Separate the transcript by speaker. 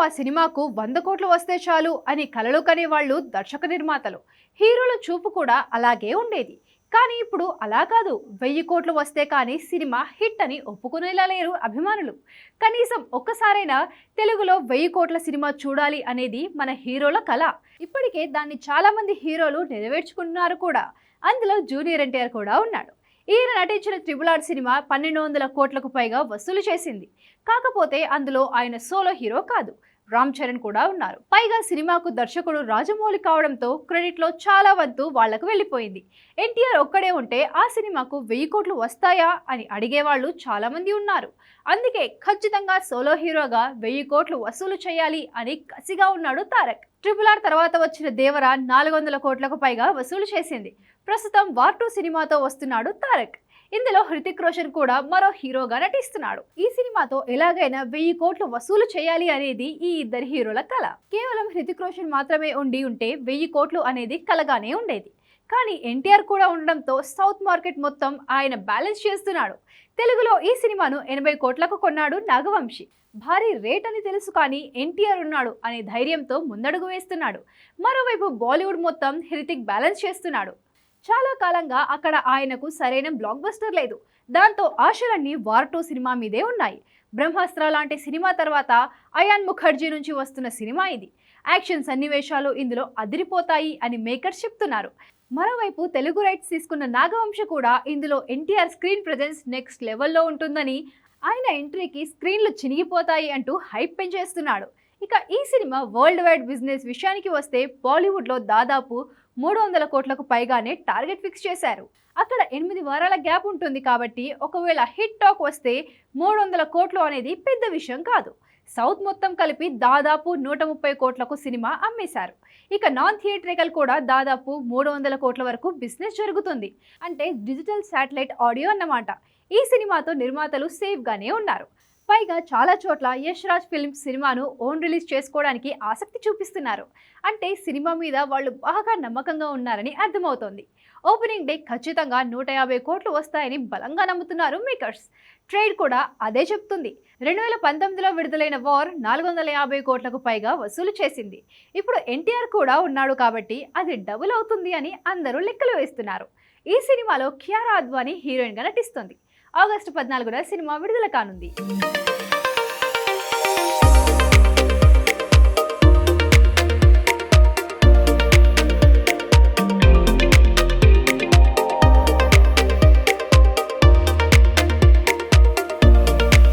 Speaker 1: ఆ సినిమాకు వంద కోట్లు వస్తే చాలు అని కలలు కనే వాళ్ళు దర్శక నిర్మాతలు. హీరోల చూపు కూడా అలాగే ఉండేది. కానీ ఇప్పుడు అలా కాదు. వెయ్యి కోట్లు వస్తే కానీ సినిమా హిట్ అని ఒప్పుకునేలా లేరు అభిమానులు. కనీసం ఒక్కసారైనా తెలుగులో వెయ్యి కోట్ల సినిమా చూడాలి అనేది మన హీరోల కళ ఇప్పటికే దాన్ని చాలామంది హీరోలు నెరవేర్చుకుంటున్నారు కూడా. అందులో జూనియర్ ఎన్టీఆర్ కూడా ఉన్నాడు. ఈయన నటించిన త్రిబుల్ ఆర్ సినిమా పన్నెండు వందల కోట్లకు పైగా వసూలు చేసింది. కాకపోతే అందులో ఆయన సోలో హీరో కాదు. రామ్ చరణ్ కూడా ఉన్నారు. పైగా సినిమాకు దర్శకుడు రాజమౌళి కావడంతో క్రెడిట్లో చాలా వంతు వాళ్ళకు వెళ్ళిపోయింది. ఎన్టీఆర్ ఒక్కడే ఉంటే ఆ సినిమాకు వెయ్యి కోట్లు వస్తాయా అని అడిగేవాళ్ళు చాలా మంది ఉన్నారు. అందుకే ఖచ్చితంగా సోలో హీరోగా వెయ్యి కోట్లు వసూలు చేయాలి అని కసిగా ఉన్నాడు తారక్. ట్రిపుల్ ఆర్ తర్వాత వచ్చిన దేవర నాలుగు వందల కోట్లకు పైగా వసూలు చేసింది. ప్రస్తుతం వార్ టూ సినిమాతో వస్తున్నాడు తారక్. ఇందులో హృతిక్ రోషన్ కూడా మరో హీరోగా నటిస్తున్నాడు. ఈ సినిమాతో ఎలాగైనా వెయ్యి కోట్లు వసూలు చేయాలి అనేది ఈ ఇద్దరు హీరోల కళ కేవలం హృతిక్ రోషన్ మాత్రమే ఉండి ఉంటే వెయ్యి కోట్లు అనేది కలగానే ఉండేది. కానీ ఎన్టీఆర్ కూడా ఉండడంతో సౌత్ మార్కెట్ మొత్తం ఆయన బ్యాలెన్స్ చేస్తున్నాడు. తెలుగులో ఈ సినిమాను ఎనభై కోట్లకు కొన్నాడు నాగవంశి. భారీ రేట్ అని తెలుసు కానీ ఎన్టీఆర్ ఉన్నాడు అనే ధైర్యంతో ముందడుగు వేస్తున్నాడు. మరోవైపు బాలీవుడ్ మొత్తం హృతిక్ బ్యాలెన్స్ చేస్తున్నాడు. చాలా కాలంగా అక్కడ ఆయనకు సరైన బ్లాక్ బస్టర్ లేదు. దాంతో ఆశలన్నీ వార్ టూ సినిమా మీదే ఉన్నాయి. బ్రహ్మాస్త్ర లాంటి సినిమా తర్వాత అయాన్ ముఖర్జీ నుంచి వస్తున్న సినిమా ఇది. యాక్షన్ సన్నివేశాలు ఇందులో అదిరిపోతాయి అని మేకర్స్ చెప్తున్నారు. మరోవైపు తెలుగు రైట్స్ తీసుకున్న నాగవంశ కూడా ఇందులో ఎన్టీఆర్ స్క్రీన్ ప్రజెన్స్ నెక్స్ట్ లెవెల్లో ఉంటుందని ఆయన ఎంట్రీకి స్క్రీన్లు చినిగిపోతాయి అంటూ హైప్ పెంచేస్తున్నాడు. ఇక ఈ సినిమా వరల్డ్ వైడ్ బిజినెస్ విషయానికి వస్తే బాలీవుడ్లో దాదాపు మూడు వందల కోట్లకు పైగానే టార్గెట్ ఫిక్స్ చేశారు. అక్కడ ఎనిమిది వారాల గ్యాప్ ఉంటుంది కాబట్టి ఒకవేళ హిట్ టాక్ వస్తే మూడు వందల కోట్లు అనేది పెద్ద విషయం కాదు. సౌత్ మొత్తం కలిపి దాదాపు నూట ముప్పై కోట్లకు సినిమా అమ్మేశారు. ఇక నాన్ థియేట్రికల్ కూడా దాదాపు మూడు వందల కోట్ల వరకు బిజినెస్ జరుగుతుంది. అంటే డిజిటల్ శాటిలైట్ ఆడియో అన్నమాట. ఈ సినిమాతో నిర్మాతలు సేఫ్గానే ఉన్నారు. పైగా చాలా చోట్ల యష్ రాజ్ ఫిల్మ్ సినిమాను ఓన్ రిలీజ్ చేసుకోవడానికి ఆసక్తి చూపిస్తున్నారు. అంటే సినిమా మీద వాళ్ళు బాగా నమ్మకంగా ఉన్నారని అర్థమవుతోంది. ఓపెనింగ్ డే ఖచ్చితంగా నూట యాభై కోట్లు వస్తాయని బలంగా నమ్ముతున్నారు మేకర్స్. ట్రేడ్ కూడా అదే చెప్తుంది. రెండు వేల పంతొమ్మిదిలో విడుదలైన వార్ నాలుగు వందల యాభై కోట్లకు పైగా వసూలు చేసింది. ఇప్పుడు ఎన్టీఆర్ కూడా ఉన్నాడు కాబట్టి అది డబుల్ అవుతుంది అని అందరూ లెక్కలు వేస్తున్నారు. ఈ సినిమాలో కియారా అద్వానీ హీరోయిన్గా నటిస్తుంది. ఆగస్టు పద్నాలుగున సినిమా విడుదల కానుంది.